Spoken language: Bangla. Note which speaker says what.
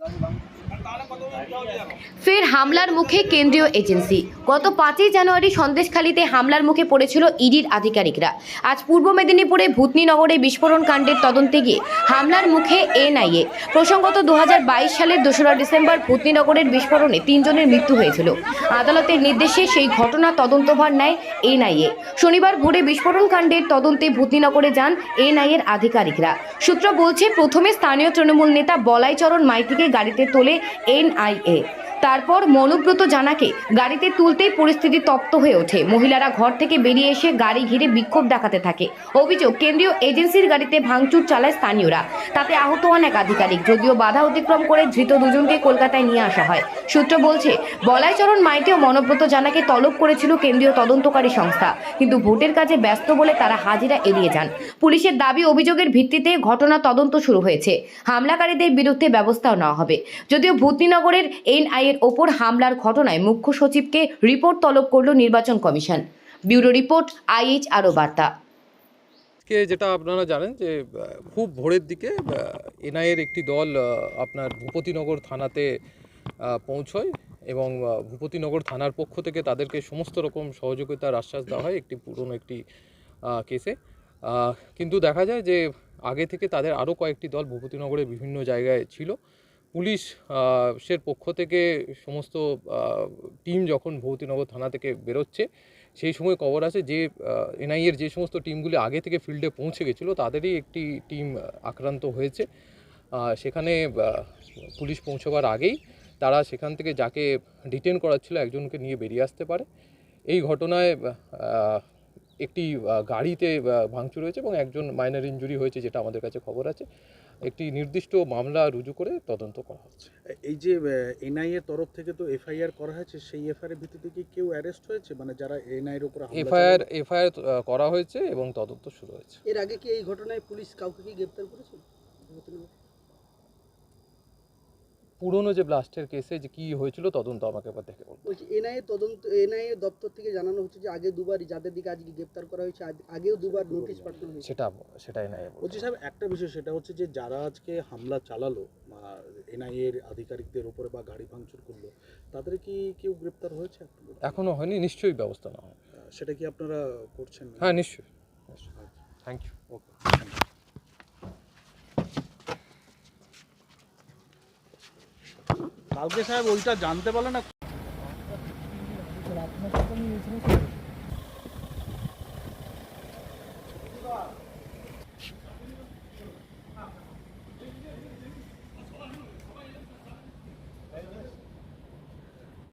Speaker 1: Nós vamos ফের হামলার মুখে কেন্দ্রীয় এজেন্সি। গত পাঁচই জানুয়ারি সন্দেশখালীতে হামলার মুখে পড়েছিল ইডির আধিকারিকরা। আজ পূর্ব মেদিনীপুরে ভূতনিনগরে বিস্ফোরণ কাণ্ডের তদন্তে গিয়ে হামলার মুখে এনআইএ। প্রসঙ্গত দু সালের দোসরা ডিসেম্বর ভূতনিনগরের বিস্ফোরণে তিনজনের মৃত্যু হয়েছিল। আদালতের নির্দেশে সেই ঘটনা তদন্তভার নেয় এনআইএ। শনিবার ভোরে বিস্ফোরণ কাণ্ডের তদন্তে ভূতনিনগরে যান এনআইএর আধিকারিকরা। সূত্র বলছে, প্রথমে স্থানীয় তৃণমূল নেতা বলাইচরণ মাইতিকে গাড়িতে তোলে এনআইএ। তারপর মনুব্রত জানাকে গাড়িতে তুলতেই পরিস্থিতি তপ্ত হয়ে ওঠে। মহিলারা ঘর থেকে বেরিয়ে এসে গাড়ি ঘিরে বিক্ষোভ দেখাতে থাকে। অভিযোগ, কেন্দ্রীয় এজেন্সির গাড়িতে ভাঙচুর চালায় স্থানীয়রা। তাতে আহত হন এক আধিকারিক, যদিও বাধা অতিক্রম করে ধৃত দুজনকে কলকাতায় নিয়ে আসা হয়। সূত্র বলছে, বলাইচরণ মাইতি ও মনব্রত জানাকে তলব করেছিল কেন্দ্রীয় তদন্তকারী সংস্থা। কিন্তু ভোটের কাজে ব্যস্ত বলে তারা হাজিরা এড়িয়ে যান। পুলিশের দাবি অভিযোগের ভিত্তিতে ঘটনা তদন্ত শুরু হয়েছে। হামলাকারীদের বিরুদ্ধে ব্যবস্থাও নেওয়া হবে। যদিও ভূতনিনগরের এনআই এর ওপর হামলার ঘটনায় মুখ্য সচিবকে রিপোর্ট তলব করল নির্বাচন কমিশন। ব্যুরো রিপোর্ট, আইএইচ আরও বার্তা।
Speaker 2: যেটা আপনারা জানেন যে খুব ভোরের দিকে এনআইয়ের একটি দল আপনার ভূপতিনগর থানাতে পৌঁছয় এবং ভূপতিনগর থানার পক্ষ থেকে তাদেরকে সমস্ত রকম সহযোগিতার আশ্বাস দেওয়া হয় একটি পুরনো একটি কেসে। কিন্তু দেখা যায় যে, আগে থেকে তাদের আরও কয়েকটি দল ভূপতিনগরের বিভিন্ন জায়গায় ছিল। পুলিশ সের পক্ষ থেকে সমস্ত টিম যখন ভৌতিনগর থানা থেকে বেরোচ্ছে, সেই সময় খবর আছে যে এনআইএর যে সমস্ত টিমগুলি আগে থেকে ফিল্ডে পৌঁছে গেছিল, তাদেরই একটি টিম আক্রান্ত হয়েছে। সেখানে পুলিশ পৌঁছবার আগেই তারা সেখান থেকে যাকে ডিটেন করাচ্ছিল, একজনকে নিয়ে বেরিয়ে আসতে পারে। এই ঘটনায় একটি গাড়িতে ভাঙচুর হয়েছে এবং একজন মাইনার ইঞ্জুরি হয়েছে যেটা আমাদের কাছে খবর আছে। একটি নির্দিষ্ট মামলা রুজু করে তদন্ত করা হচ্ছে।
Speaker 3: এই যে এনআই এর তরফ থেকে তো এফআইআর করা হয়েছে সেই এফআইআর ভিত্তিতে কি কেউ অ্যারেস্ট হয়েছে? মানে যারা এনআই এর উপর হামলা
Speaker 2: এফআইআর? এফআইআর করা হয়েছে এবং তদন্ত শুরু হয়েছে।
Speaker 4: এর আগে কি এই ঘটনায় পুলিশ কাউকে কি গ্রেপ্তার করেছে
Speaker 2: পুরনো যে ব্লাস্টের কেসে যে কি হয়েছিল তদন্ত আমাকে এবার দেখে বলব
Speaker 4: বলছি এনআইএ তদন্ত এনআইএ দপ্তর থেকে জানানো হচ্ছে যে আগে দুবার যাদের দিকে আজকে গ্রেপ্তার করা হয়েছে আজ- আগেও দুবার নোটিশ পাঠানো হয়েছে।
Speaker 2: সেটা সেটাই নাই
Speaker 3: বলছি। সাহেব একটা বিষয় সেটা হচ্ছে যে যারা আজকে হামলা চালালো এনআই এর আধিকারিকদের উপরে বা গাড়ি ভাঙচুর করল তাদের কি কেউ গ্রেপ্তার হয়েছে বলুন।
Speaker 2: এখনও হয়নি নিশ্চয়ই ব্যবস্থা নেওয়া
Speaker 3: আহ, সেটা কি আপনারা করছেন?
Speaker 2: হ্যাঁ নিশ্চয়ই। থ্যাংক ইউ
Speaker 3: ওকে কালকে সাহেব ওইটা জানতে পারলে না